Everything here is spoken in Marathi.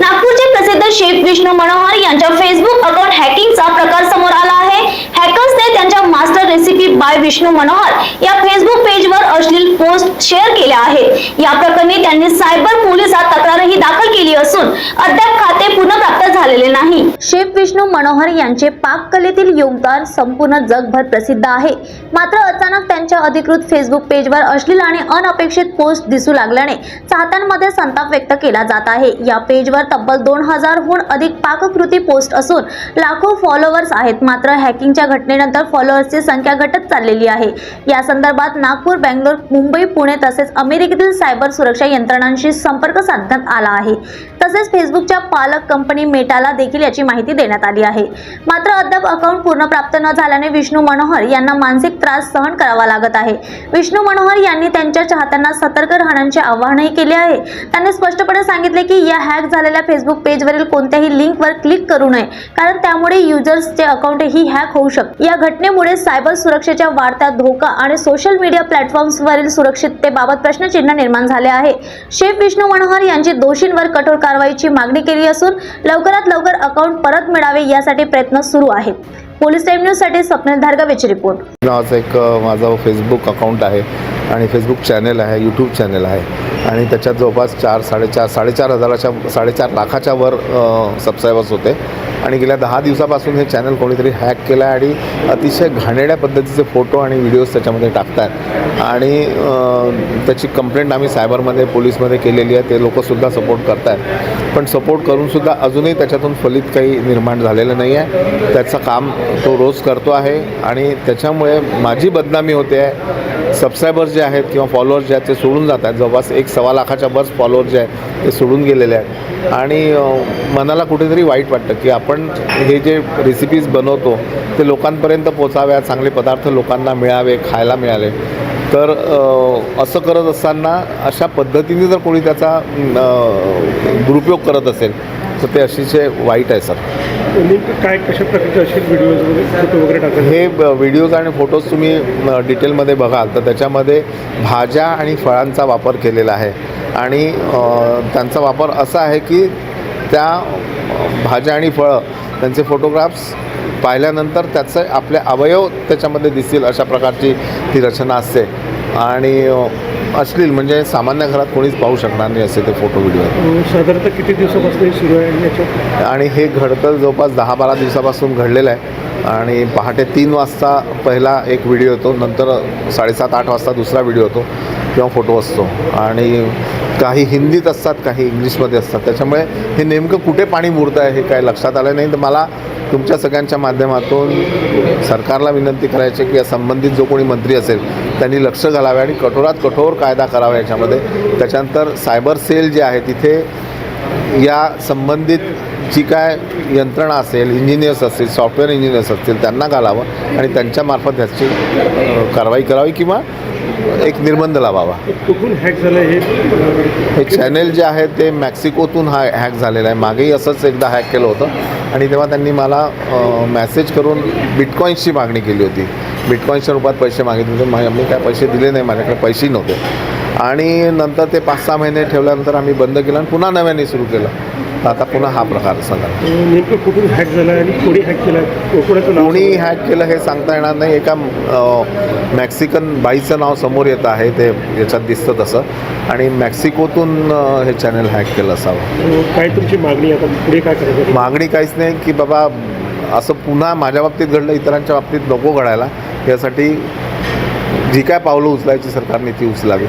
नागपूरचे प्रसिद्ध शेफ विष्णू मनोहर यांच्या फेसबुक अकाउंट हॅकिंगचा प्रकार समोर आला आहे. त्यांच्या master recipe by Vishnu Manohar या फेसबुक अश्लील पोस्ट शेअर केल्या आहेत. या प्रकरणी त्यांनी सायबर पोलिसात तक्रारही दाखल केली असून अद्याप खाते पुनर्प्राप्त झालेले नाही. शेफ विष्णू मनोहर यांचे पाककलेतील योगदान संपूर्ण जगभर प्रसिद्ध आहे. मात्र अचानक यांच्या अधिकृत फेसबुक पेजवर अश्लील आणि अनपेक्षित पोस्ट दिसू लागल्याने चाहत्यांमध्ये संताप व्यक्त केला जात आहे. या पेजवर तब्बल दोन हजारहून अधिक पाककृती पोस्ट असून लाखो फॉलोअर्स आहेत. मात्र हॅकिंगच्या घटनेनंतर फॉलोअर्सची संख्या घटत चाललेली आहे. या संदर्भात नागपूर बँगलोर मुंबई पुणे तसेच अमेरिकेतील सायबर सुरक्षा यंत्रणांशी संपर्क साधण्यात आला आहे. तसेच फेसबुकच्या पालक कंपनी मेटाला देखील याची माहिती देण्यात आली आहे. मात्र अद्याप अकाउंट पूर्ण प्राप्त न झाल्याने विष्णू मनोहर यांना मानसिक त्रास सहन करावा लागत आहे. विष्णू मनोहर यांनी त्यांच्या चाहत्यांना सतर्क राहण्याचे आवाहनही केले आहे. त्यांनी स्पष्टपणे सांगितले की या हॅक झालेल्या फेसबुक पेजवरील कोणत्याही लिंकवर क्लिक करू नये कारण त्यामुळे युजर्सचे अकाउंटही हॅक होऊ शकते. या घटनेमुळे सायबर सुरक्षेच्या वाढत्या धोका आणि सोशल मीडिया प्लॅटफॉर्म्सवरील सुरक्षिततेबाबत प्रश्नचिन्ह निर्माण झाले आहे. शेफ विष्णू मनोहर यांची दोषींवर कठोर कारवाई कारवाईची मागणी केली असून लवकरात लवकर अकाउंट परत मिळावे यासाठी प्रयत्न सुरू आहेत. पोलीस टाईम न्यूजसाठी स्वप्नील धारगावेची रिपोर्ट. एक माझा माझं फेसबुक अकाउंट आहे आणि फेसबुक चॅनेल आहे यूट्यूब चॅनेल आहे. आणि त्याच्यात जवळपास चार साडेचार साडेचार हजाराच्या साडेचार लाखाच्या वर सबस्क्रायबर्स होते. आणि गेल्या दहा दिवसापासून हे चॅनल कोणीतरी हॅक केलं आहे आणि अतिशय घाणेड्या पद्धतीचे फोटो आणि व्हिडिओज त्याच्यामध्ये टाकतात आणि त्याची कंप्लेंट आम्ही सायबरमध्ये पोलीसमध्ये केलेली आहे ते लोकसुद्धा सपोर्ट करत आहेत पण सपोर्ट करूनसुद्धा अजूनही त्याच्यातून फलित काही निर्माण झालेलं नाही आहे. त्याचं काम तो रोज करतो आहे आणि त्याच्यामुळे माझी बदनामी होते आहे. सबस्क्रायबर्स जे आहेत किंवा फॉलोअर्स जे आहेत ते सोडून जात आहेत. जवळपास एक सव्वा लाखाच्या बस फॉलोअर्स जे आहेत ते सोडून गेलेले आहेत. आणि मनाला कुठेतरी वाईट वाटतं की आपण हे जे रेसिपीज बनवतो ते लोकांपर्यंत पोचाव्या चांगले पदार्थ लोकांना मिळावे खायला मिळाले तर असं करत असताना अशा पद्धतीने जर कोणी त्याचा दुरुपयोग करत असेल तर ते अतिशय वाईट आहे सर. नेमकं काय कशा प्रकारचे असे व्हिडिओज वगैरे फोटो वगैरे टाकतात? हे ब- व्हिडिओज आणि फोटोज तुम्ही अ, डिटेलमध्ये बघाल तर त्याच्यामध्ये भाज्या आणि फळांचा वापर केलेला आहे. आणि अ, त्यांचा वापर असा आहे की त्या अ, भाज्या आणि फळं त्यांचे फोटोग्राफ्स पाहिल्यानंतर त्याचं आपले अवयव त्याच्यामध्ये दिसतील अशा प्रकारची ती रचना असते. आणि अ, अश्लील म्हणजे सामान्य घरात कोणीच पाहू शकणार नाही असे ते फोटो व्हिडिओ साधारणतः किती दिवसापासून सुरू आहे याच्यात? आणि हे घडतं जवळपास दहा बारा दिवसापासून घडलेलं आहे. आणि पहाटे तीन वाजता पहिला एक व्हिडिओ येतो नंतर साडेसात आठ वाजता दुसरा व्हिडिओ होतो किंवा फोटो असतो. आणि काही हिंदीत असतात काही इंग्लिशमध्ये असतात. त्याच्यामुळे हे नेमकं कुठे पाणी मुरतं आहे हे काय लक्षात आलं नाही. तर मला तुमच्या सगळ्यांच्या माध्यमातून सरकारला विनंती करायची की या संबंधित जो कोणी मंत्री असेल त्यांनी लक्ष घालावे आणि कठोरात कठोर कायदा करावा याच्यामध्ये. त्याच्यानंतर सायबर सेल जे आहे तिथे या संबंधित जी काय यंत्रणा असेल इंजिनियर्स असतील सॉफ्टवेअर इंजिनियर्स असतील त्यांना घालावं आणि त्यांच्यामार्फत ह्याची कारवाई करावी किंवा एक निर्बंध लावावा. कुठून हॅक झालं हे? हे चॅनेल जे आहे ते मेक्सिकोतून हा हॅक झालेलं आहे. मागेही असंच एकदा हॅक केलं होतं. आणि तेव्हा त्यांनी मला मॅसेज करून बिटकॉईन्सची मागणी केली होती. बिटकॉईन्सच्या रूपात पैसे मागितले होते. मी काय पैसे दिले नाही माझ्याकडे पैसेही नव्हते. आणि नंतर ते पाच सहा महिने ठेवल्यानंतर आम्ही बंद केलं आणि पुन्हा नव्याने सुरू केलं. तर आता पुन्हा हा प्रकार अं, नेमकं कुठून हॅक झालं आणि कोणी हॅक केलं कोणाचं कोणी हॅक केलं हे सांगता येणार नाही. एका मेक्सिकन बाईचं नाव समोर येत आहे ते याच्यात दिसतं तसं. आणि मेक्सिकोतून हे चॅनल हॅक केलं असावं. काय तुमची मागणी आता पुढे काय करायचं? मागणी काहीच नाही की बाबा असं पुन्हा माझ्या बाबतीत घडलं इतरांच्या बाबतीत नको घडायला. यासाठी जी काय पावलं उचलायची सरकारने ती उचलावी.